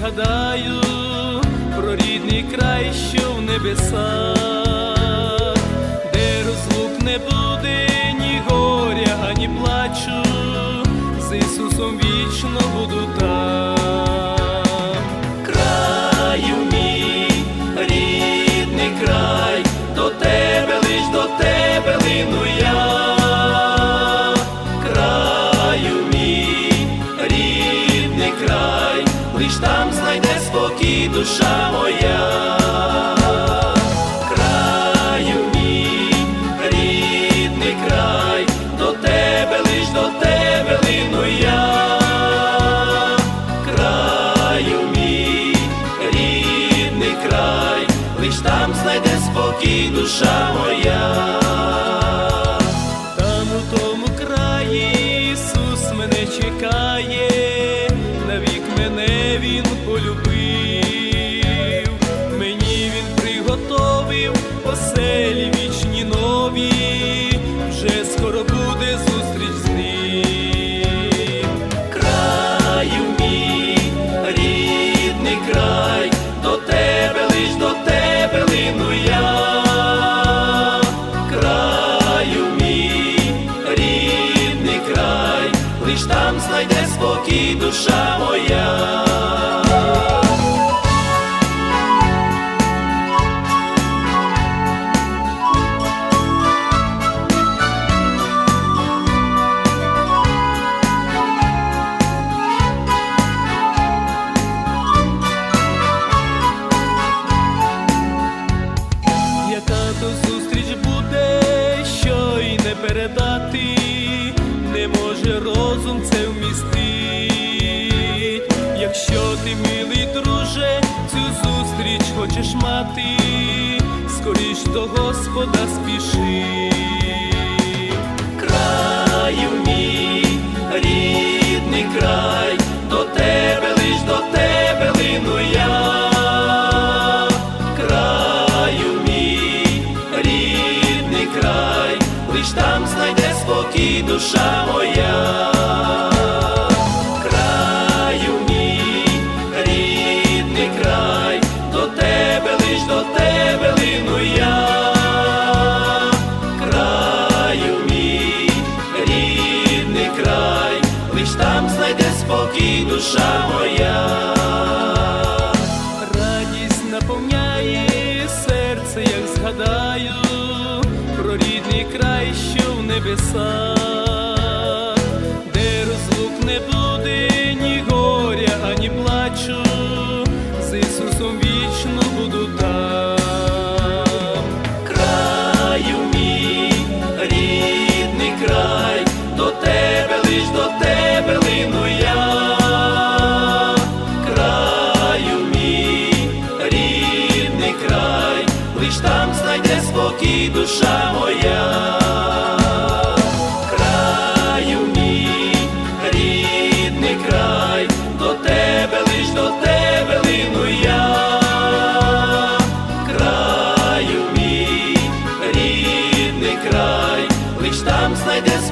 згадаю про рідний край, що в небесах, де розлук не буде, ні горя, ані плачу, з Ісусом вічно буду. Лиш там знайде спокій душа моя. Краю мій, рідний край, до тебе лиш до тебе лину я. Краю мій, рідний край, лиш там знайде спокій душа моя. Знайде спокій душа моя. Вмістить. Якщо ти, милий друже, цю зустріч хочеш мати, скоріш до Господа спіши. Небесах, де розлук не буде, ні горя, ані плачу, з Ісусом вічно буду там. Краю мій, рідний край, до тебе лиш до тебе лину я. Краю мій, рідний край, лиш там знайде спокій душа моя.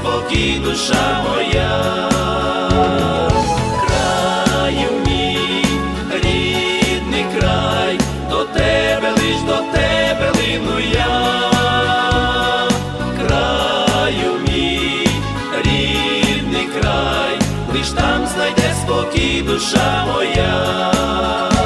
Спокій душа моя. Краю мій, рідний край, до тебе лиш до тебе лину я. Краю мій, рідний край, лиш там знайде спокій душа моя.